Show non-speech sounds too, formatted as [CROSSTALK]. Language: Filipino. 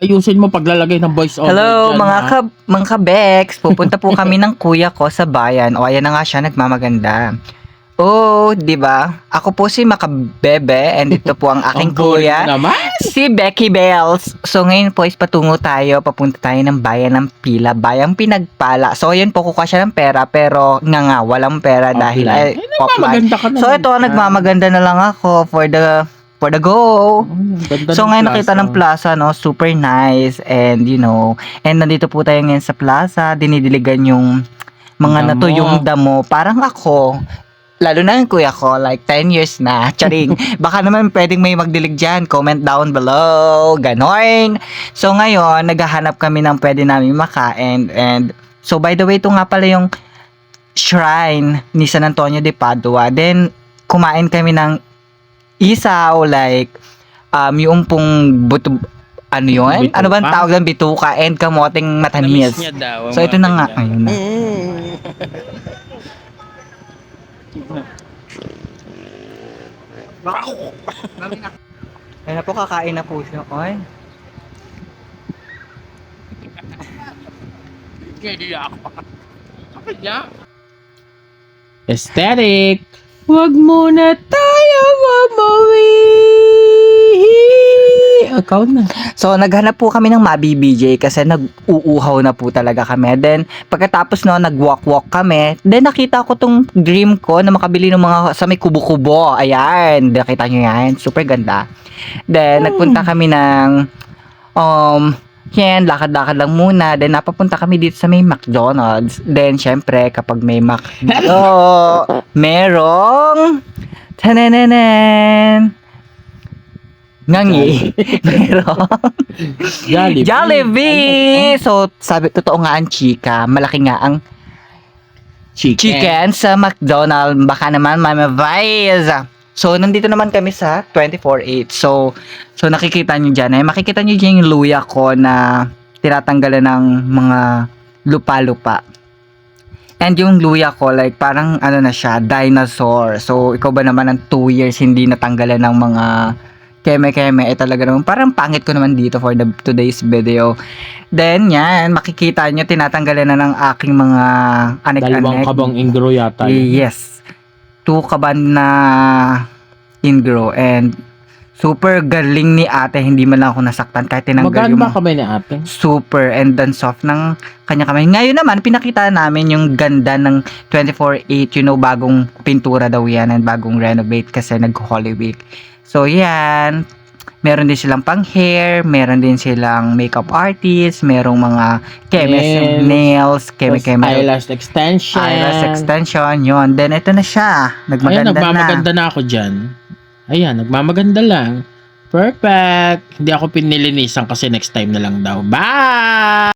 Ayusin mo paglalagay ng voice over Hello, dyan, mga ha? ka mga kabeks. Pupunta po kami ng kuya ko sa bayan. O, ayan na nga siya, nagmamaganda. Oh, di ba? Ako po si Makabebe and ito po ang aking [LAUGHS] Ang kuya, naman. si Becky Bells. So ngayon po is patungo tayo, papunta tayo ng bayan ng Pila, bayang pinagpala. So ayan po, kukuha siya ng pera pero nga nga, walang pera dahil ay Okay. Eh, pop. Maganda ka naman. So ito, nagmamaganda na lang ako for the for the go. Ganda So ng ngayon nakita ng plaza, no, super nice and you know, and nandito po tayo ngayon sa plaza, dinidiligan yung mga Damo. natuyong damo. Parang ako, lalo na yung kuya ko, like 10 years na, [LAUGHS] charing. Baka naman pwedeng may magdilig dyan, comment down below, ganon. So ngayon, naghahanap kami ng pwede namin makain and so by the way, ito nga pala yung shrine ni San Antonio de Padua. Then, kumain kami ng isaw, like, um, yung pong buto, ano yun? Bituka? Ano ba ang tawag ng bituka and kamoteng matamis? Niya daw. So, ito na nga. Ayun na. Ayun na po, kakain na po siya. Oy. Kaya ako. Aesthetic. Huwag muna tayo mamawi. Ikaw na. So, naghanap po kami ng mabibijay kasi nag-uuhaw na po talaga kami. Then, pagkatapos no, nag-walk-walk kami. Then, nakita ko tong dream ko na makabili ng mga sa may kubo-kubo. Ayan, nakita nyo yan. Super ganda. Then, nagpunta kami ng um, yan, lakad-lakad lang muna. Then, napapunta kami dito sa may McDonald's. Then, syempre, kapag may McDo, [LAUGHS] merong tanananan ngangi. merong [LAUGHS] Jollibee. Jollibee! So, sabi, totoo nga ang chika. Malaki nga ang Chicken. chicken sa McDonald's. Baka naman, Mama Vice. So, nandito naman kami sa 24-8. So, so nakikita nyo dyan. Eh, makikita nyo dyan yung luya ko na tinatanggalan ng mga lupa-lupa. And yung luya ko, like, parang ano na siya, dinosaur. So, ikaw ba naman ng 2 years hindi natanggalan ng mga keme-keme, eh talaga naman, parang pangit ko naman dito for the today's video. Then, yan, makikita nyo, tinatanggalan na ng aking mga Dalawang anek-anek. kabang ingro yata. yun. Yes. Two kaban na ingro and super galing ni ate, hindi man lang ako nasaktan kahit tinanggal Magkano yung ba kamay ni ate? super and then soft ng kanya kamay. Ngayon naman, pinakita namin yung ganda ng 24-8, you know, bagong pintura daw yan and bagong renovate kasi nag-Holy Week. So, yan. Meron din silang pang hair, meron din silang makeup artist, merong mga chemist, Nails. nails, Tapos chemi-chemi, Eyelash extension. eyelash extension, yon Then, ito na siya. Ayan, Nagmaganda na. nagmamaganda na. ako dyan. Ayan, nagmamaganda lang. Perfect. Hindi ako pinilinisan kasi next time na lang daw. Bye!